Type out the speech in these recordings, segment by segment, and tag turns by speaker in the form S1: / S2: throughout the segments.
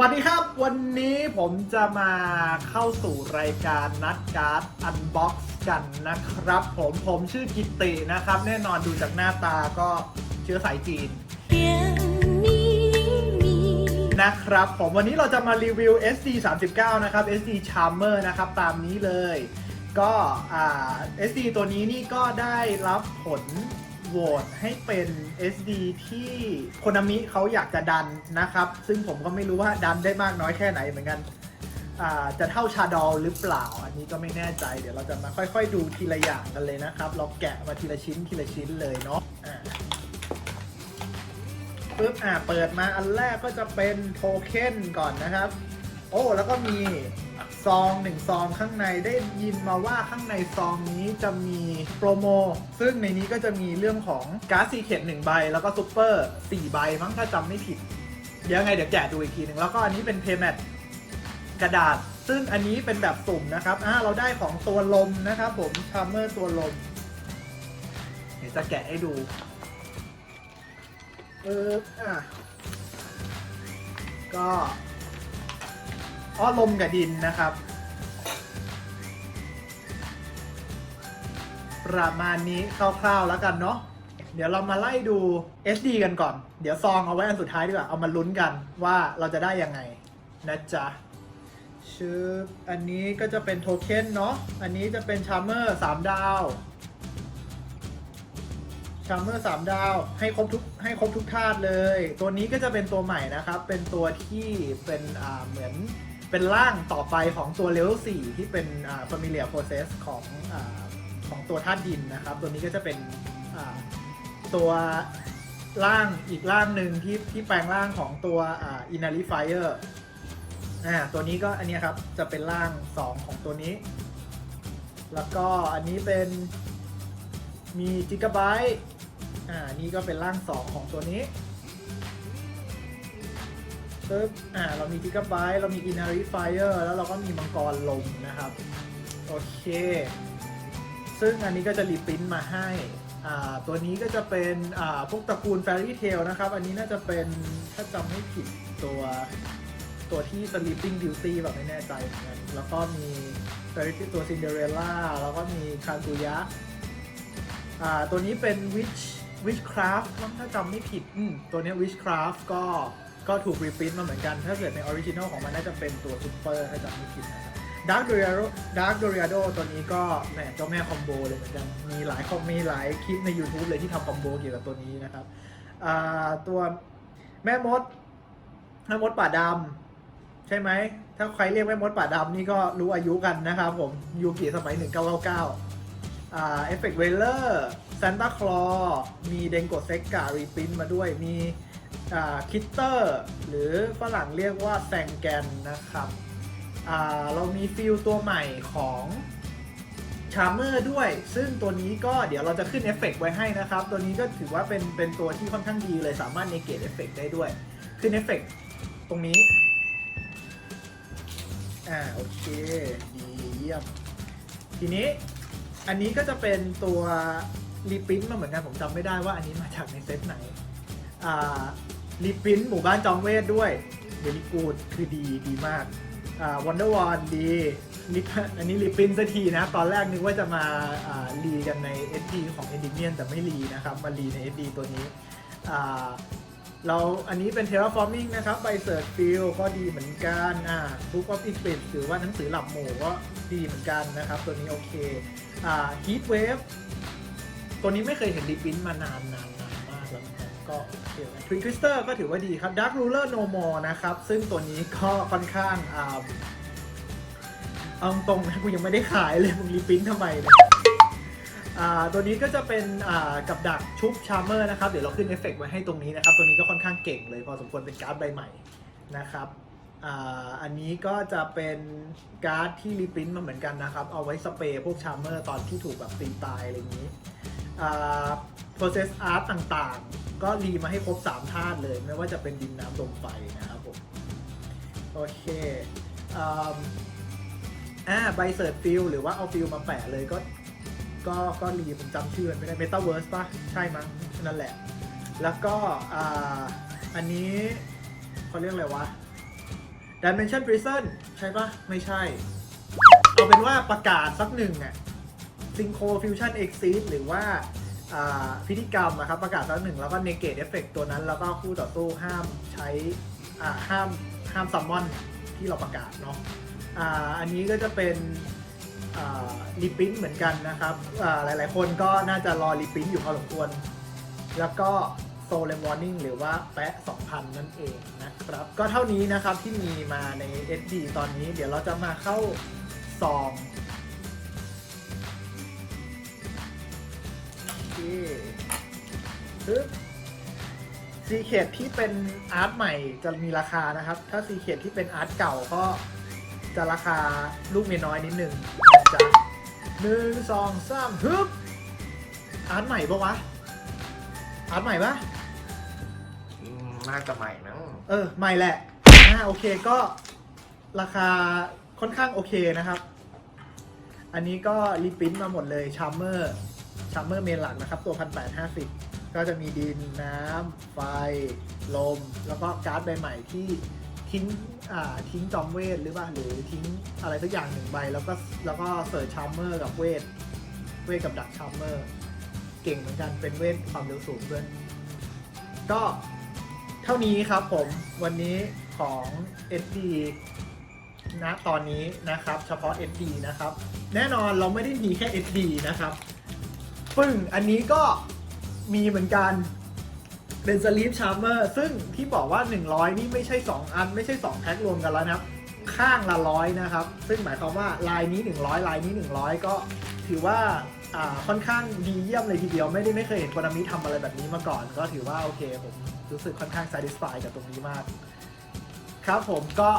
S1: วัสดีครับ วันนี้ผมจะมาเข้าสู่รายการนัดการ์ดอันบ็อกซ์กันนะครับ ผมผมชื่อกิตตินะครับ แน่นอนดูจากหน้าตาก็เชื้อสายจีนนะครับ ผมวันนี้เราจะมารีวิว SD 39นะครับ SD Charmer นะครับ ตามนี้เลย ก็ SD ตัวนี้นี่ก็ได้รับผล โหวตให้เป็น SD ที่โคนามิเขาอยากจะดันนะครับ ซึ่งผมก็ไม่รู้ว่าดันได้มากน้อยแค่ไหนเหมือนกันจะเท่าชาดอลหรือเปล่า อันนี้ก็ไม่แน่ใจ เดี๋ยวเราจะมาค่อย ๆ ดูทีละอย่างกันเลยนะครับ เราแกะมาทีละชิ้นทีละชิ้นเลยเนาะปึ๊บอะเปิดมาอันแรกก็จะเป็นโทเค็นก่อนนะครับ โอ้ แล้วก็มี ซองหนึ่งซองข้างในได้ยินมาว่าข้างในซองนี้จะมีโปรโม ซึ่งในนี้ก็จะมีเรื่องของการ์ดซีเคทหนึ่งใบ แล้วก็ซูเปอร์สี่ใบมั้งถ้าจำไม่ผิด เดี๋ยวไงเดี๋ยวแกะดูอีกทีหนึ่งแล้วก็อันนี้เป็นเพย์แมทกระดาษ ซึ่งอันนี้เป็นแบบสุ่มนะครับอ่าเราได้ของตัวลมนะครับผมชาร์เมอร์ตัวลมเดี๋ยวจะแกะให้ดูเอออะก็ อ้อลมกับดินนะครับ ประมาณนี้คร่าวๆแล้วกันเนาะเดี๋ยวเรามาไล่ดู SD กันก่อน เดี๋ยวซองเอาไว้อันสุดท้ายดีกว่า เอามาลุ้นกันว่าเราจะได้ยังไงนะจ๊ะชื่ออันนี้ก็จะเป็นโทเค็นเนาะ อันนี้จะเป็นชาร์เมอร์3ดาว ชาร์เมอร์สามดาวให้ครบทุกให้ครบทุกธาตุเลย ตัวนี้ก็จะเป็นตัวใหม่นะครับ เป็นตัวที่เป็นอ่าเหมือน เป็นร่างต่อไปของตัวเลเวล4ที่เป็นอ่า familiar process ของอ่าของตัวธาตุดินนะครับ ตัวนี้ก็จะเป็นอ่าตัวร่างอีกร่างหนึ่งที่ที่แปลงร่างของตัวอ่า inari fire อ่าตัวนี้ก็อันเนี้ยครับจะเป็นร่าง 2 ของตัวนี้ แล้วก็อันนี้เป็นมีจิก b ไบต์อ่านี่ก็เป็นร่าง 2 ของตัวนี้ ปึ๊บอ่าเรามีจิก b ไบต์เรามี Inari Fire แล้วเราก็มีมังกรลมนะครับ โอเค ซึ่งอันนี้ก็จะรีปรินต์มาให้อ่าตัวนี้ก็จะเป็นอ่าพวกตระกูล Fairy Tail นะครับ อันนี้น่าจะเป็นถ้าจำไม่ผิดตัวตัวที่ Sleeping Beauty แบบไม่แน่ใจนกันแล้วก็มี Fairy Tail ตัว Cinderella แล้วก็มีคากุยะอ่าตัวนี้เป็น Witch Witchcraft มั้งถ้าจำไม่ผิด อืม ตัวนี้ย Witchcraft ก็ ก็ถูกรีพิ n มาเหมือนกัน ถ้าเกิดในออริจินอลของมันน่าจะเป็นตัวซุปเปอร์ถ้าจำไม่ผิดนะครับ Dark Doriado Dark Doriado ตัวนี้ก็แหมเจ้าแม่คอมโบเลยเหมือนกัน มีหลายคอมมีหลายคลิปใน YouTube เลยที่ทำคอมโบเกี่ยวกับตัวนี้นะครับอ่าตัวแม่มดแม่มดป่าดำใช่ไหม ถ้าใครเรียกแม่มดป่าดำนี่ก็รู้อายุกันนะครับผมยูกิสมัย 1999อ่าเอฟเฟกต์เวลเลอร์ซานตาคลอมีเดงโกเซกการีพินมาด้วยมี คิตเตอร์หรือฝรั่งเรียกว่าแซงแกนนะครับเรามีฟิลตัวใหม่ของชาร์เมอร์ด้วย ซึ่งตัวนี้ก็เดี๋ยวเราจะขึ้นเอฟเฟกต์ไว้ให้นะครับ ตัวนี้ก็ถือว่าเป็นเป็นตัวที่ค่อนข้างดีเลยสามารถในเกตเอฟเฟกต์ได้ด้วย ขึ้นเอฟเฟกต์ตรงนี้ อ่าโอเค ดีเยี่ยม ทีนี้อันนี้ก็จะเป็นตัวรีพิ n มาเหมือนกันผมจำไม่ได้ว่าอันนี้มาจากในเซตไหน รีพิ n หมู่บ้านจอมเวทด้วยเดลิกูดคือดีดีมากวันเดอร์วอนดีอันนี้รีพิ n สักทีนะ ตอนแรกนึกว่าจะมารีกันใน SD ของ e n d i m i o n แต่ไม่รีนะครับ มารีใน SD ตัวนี้เราอันนี้เป็น terraforming นะครับไปเสิร์ชฟิลก็ดีเหมือนกันอ่า book of eclipse หรือว่าหนังสือหลับหมู่ก็ดีเหมือนกันนะครับ ตัวนี้โอเคอ่า heat wave ตัวนี้ไม่เคยเห็นรีพินมานานนาน นานมากแล้วนะครับก็โอเคนะ twin twister ก็ถือว่าดีครับ dark ruler no more นะครับ ซึ่งตัวนี้ก็ค่อนข้างอ่าเอาตรงนะกูยังไม่ได้ขายเลยมึงรีพินทำไมเนี่ยตัวนี้ก็จะเป็นกับดักชุบชาร์เมอร์นะครับ เดี๋ยวเราขึ้นเอฟเฟกต์ไว้ให้ตรงนี้นะครับ ตัวนี้ก็ค่อนข้างเก่งเลยพอสมควรเป็นการ์ดใบใหม่นะครับอ,อันนี้ก็จะเป็นการ์ดที่รีพรินมาเหมือนกันนะครับ เอาไว้สเปรย์พวกชาร์เมอร์ตอนที่ถูกแบบตีตายอะไรอย่างนี้ process art ต่างๆ ก็รีมาให้ครบ 3 ธาตุเลย ไม่ว่าจะเป็นดินน้ำลมไฟนะครับผม โอเคอ่าใบเสิร์ชฟิลหรือว่าเอาฟิลมาแปะเลยก็ ก็ก็รีผมจำชื่อมันไม่ได้ Metaverse ป่ะ ใช่มั้งนั่นแหละ แล้วก็อ่าอันนี้เขาเรียกอะไรวะ Dimension Prison ใช่ปะไม่ใช่ เอาเป็นว่าประกาศสักหนึ่งอะ Synchro Fusion Exit หรือว่าพิธีกรรมนะครับประกาศสักหนึ่งแล้วก็ Negate Effect ตัวนั้น แล้วก็คู่ต่อสู้ห้ามใช้ห้ามห้ามซัมมอนที่เราประกาศเนาะอันนี้ก็จะเป็นรีพิ้นเหมือนกันนะครับอ่าหลาย ๆ คนก็น่าจะรอรีพิ้นอยู่พอสมควร แล้วก็โซเลมวอร์นิ่งหรือว่าแปะ 2,000 นั่นเองนะครับ ก็เท่านี้นะครับที่มีมาใน SD ตอนนี้ เดี๋ยวเราจะมาเข้าซอง ปึ๊บซีเคดที่เป็นอาร์ตใหม่จะมีราคานะครับ ถ้าซีเคดที่เป็นอาร์ตเก่าก็จะราคาลูกเมียน้อยนิดหนึ่งนะจ๊ะหนึ่งสองสามฮึบอาร์ตใหม่ปะวะ อาร์ตใหม่ปะ
S2: อืมน่าจะใหม่นะ
S1: เออ ใหม่แหละอ่าโอเคก็ราคาค่อนข้างโอเคนะครับ อันนี้ก็รีปรินท์มาหมดเลยชาร์เมอร์ ชาร์เมอร์เมนหลักนะครับ ตัว 1850 ก็จะมีดินน้ำ ไฟ ลม แล้วก็การ์ดใบใหม่ที่ทิ้งทิ้งจอมเวทหรือว่าหรือทิ้งอะไรสักอย่างหนึ่งใบ แล้วก็แล้วก็เสิร์ชชาร์เมอร์กับเวท เวทกับดักชาร์เมอร์ เก่งเหมือนกันเป็นเวทความเร็วสูงด้วย ก็เท่านี้ครับผมวันนี้ของ SD นะตอนนี้นะครับ เฉพาะ SD นะครับ แน่นอนเราไม่ได้มีแค่ SD นะครับ ปึ้ง อันนี้ก็มีเหมือนกันเป็นสลีปชาร์เมอร์ซึ่งที่บอกว่า 100 นี่ไม่ใช่ 2 อัน ไม่ใช่ 2 แพ็ครวมกันแล้วนะครับ ข้างละร้อยนะครับ ซึ่งหมายความว่าลายนี้ 100 ลายนี้ 100 ก็ถือว่าค่อนข้างดีเยี่ยมเลยทีเดียว ไม่ได้ไม่เคยเห็นโคนามิทำอะไรแบบนี้มาก่อน ก็ถือว่าโอเคผมรู้สึกค่อนข้าง satisfy กับตรงนี้มาก ครับผมก็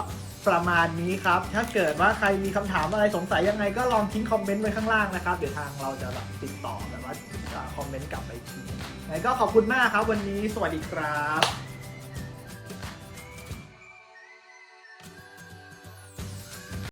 S1: ประมาณนี้ครับ ถ้าเกิดว่าใครมีคำถามอะไรสงสัยยังไงก็ลองทิ้งคอมเมนต์ไว้ข้างล่างนะครับ เดี๋ยวทางเราจะแบบติดต่อแบบว่าคอมเมนต์กลับไปทียังไงก็ขอบคุณมากครับวันนี้สวัสดีครับ